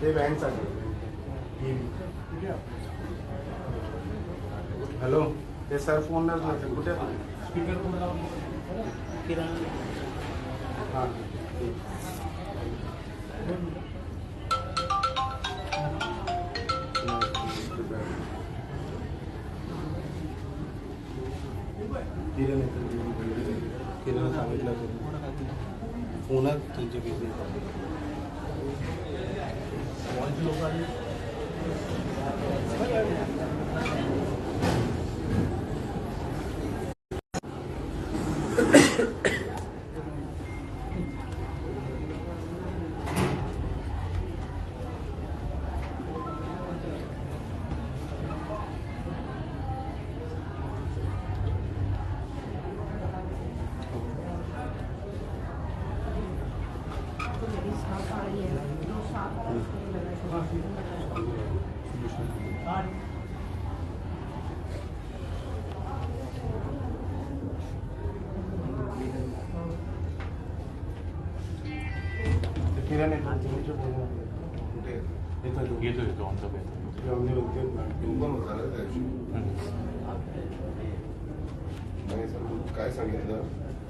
ते बँकसाठी हॅलो ते सर फोनच नव्हते कुठे हां। किरण किरण सांगितलं पुण्यात तुमची बिझनेस 我也不知道。嗯。किरण येतो तुमच्या फोनवर. कुठे येतो तो. येतो येतो आमचा बेत जेवणी होते ना. तू पण होता ना त्या दिवशी नाही सर तू काय सांगितलं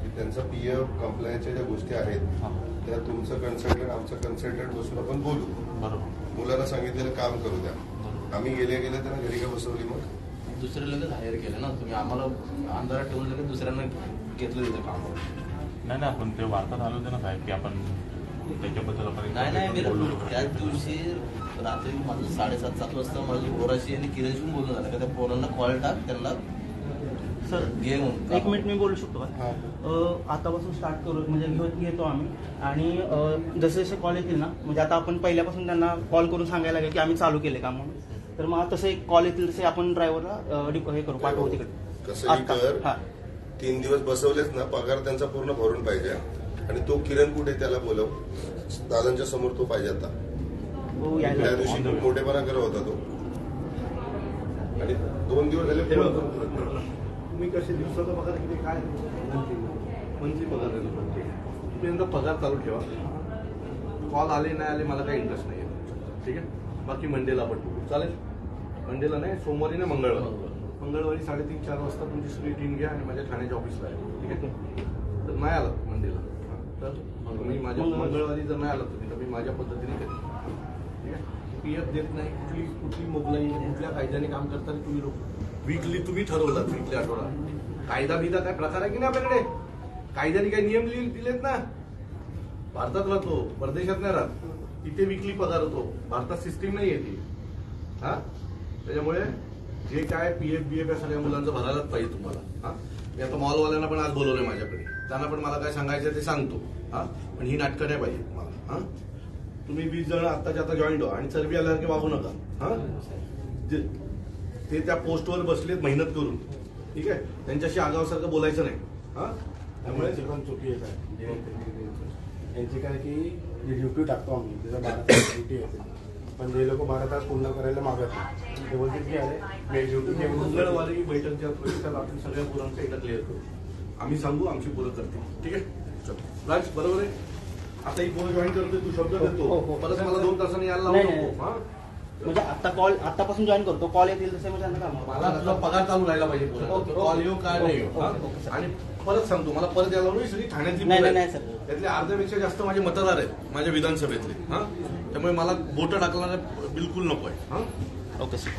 की त्यांचा पी एफ कंप्लायन्सच्या ज्या गोष्टी आहेत हां. त्या तुमचं कन्सल्टंट आमचं कन्सल्टंट बसून आपण बोलू. बरोबर. मुलाला सांगितलेलं काम करू द्या. आम्ही गेले गेले त्यांना घरी का बसवली मग? दुसरे लगेच हायर केलं ना तुम्ही. आम्हाला अंधारात ठेवून लगेच दुसऱ्यांना घेतलं तिथं कामावर नाही नाही आपण ते वार्तात आलो होते ना साहेब की आपण त्याच्याबद्दल आपण नाही नाही मी बोलू. शकतो. त्याच दिवशी रात्री माझं साडेसात सात वाजता माझी पोराशी आणि किरणशी बोलणं झालं. का त्या पोरांना कॉल टाक त्यांना सर एक मिनिट मी बोलू शकतो का? हां. अ, आतापासून स्टार्ट करू म्हणजे घेत घेतो आम्ही. आणि अ, जसे जसे कॉल येतील ना म्हणजे आता आपण पहिल्यापासून त्यांना कॉल करून सांगायला लागेल की आम्ही चालू केले का म्हणून. तर मग तसे कॉल येतील तसे आपण ड्रायव्हरला हे करू पाठवू तिकडे. हा. तीन दिवस बसवलेच ना पगार त्यांचा पूर्ण भरून पाहिजे. आणि तो किरण कुठे त्याला बोलव? दादांच्या समोर तो पाहिजे आता. हो त्या. दिवशी खूप मोठेपणा करत होता तो. आणि दोन दिवस झाले तुम्ही कसे दिवसाचा पगार किती काय? मंथली पगार. तुम्ही एकदा पगार चालू ठेवा. कॉल आले नाही आले मला काही इंटरेस्ट नाही आहे ठीक आहे? बाकी मंडेला आपण बघू. चालेल? मंडेला नाही सोमवारी ना मंगळवारी. मंगळवारी. साडेतीन चार वाजता तुमची सगळी टीम घ्या आणि माझ्या ठाण्याच्या ऑफिसला आहे ठीक आहे? तर नाही आला मंडेला. तर मी माझ्या मंगळवारी. मंगळवारी जर नाही आला तुम्ही तर मी माझ्या पद्धतीने करेन. ठीक आहे? पी एफ देत नाही कुठली कुठली मोगलाई कुठल्या कायद्याने काम करताना तुम्ही लोक वीकली तुम्ही ठरवलं वीकली आठवडा. कायदा बिदा काय प्रकार आहे की नाही आपल्याकडे? कायद्याने काही नियम दिलेत ना? भारतात राहतो परदेशात नाही राहत. तिथे विकली पगार होतो. भारतात सिस्टीम नाही येते हा? त्याच्यामुळे जे काय पी एफ बी एफ या सगळ्या मुलांचं भरायलाच पाहिजे तुम्हाला. हा? मी आता मॉलवाल्यांना पण आज बोलवलंय माझ्याकडे. त्यांना पण मला काय सांगायचं ते सांगतो. हा? पण ही नाटकं नाही पाहिजे तुम्हाला. हा? तुम्ही वीस जण आत्ताच्या आता जॉईंट व्हा आणि चरबी आल्यासारखे वागू नका. हा? जे- ते त्या पोस्टवर बसलेत मेहनत करून. ठीक आहे? त्यांच्याशी आगावासारखं बोलायचं नाही. हा? त्यामुळे पण चुकी आहे. काय यांची काय की जी ड्युटी टाकतो आम्ही. त्याचा बारा तास ड्युटी आहे पण जे लोक बारा तास पूर्ण करायला मागत नाही ते बोलतील की अरे ड्युटी घेऊन मंगळवारी बैठक ज्या बैठकात आपण सगळ्या पोरांचं एकदा क्लिअर करू आम्ही सांगू आमची पोरं करतील. ठीक आहे? चल. राज बरोबर आहे? आता ही पोरं जॉईन करतोय तू शब्द हो, देतो हो. परत मला दोन तासांनी यायला लावू नको. हा? म्हणजे आता कॉल आतापासून जॉईन करतो कॉल येतील तसे काम मला तुझा पगार चालू राहिला पाहिजे ओके. कॉल येऊ काय नाही येऊ ओके, हा? Okay, sir. आणि परत सांगतो मला परत यायला सगळी ठाण्यातली नाही, पोरं नाही, आहेत. नाही, सर. त्यातले अर्ध्यापेक्षा जास्त माझे मतदार आहेत माझ्या विधानसभेतले हा त्यामुळे मला बोट टाकणारा बिलकुल नको आहे हा ओके सर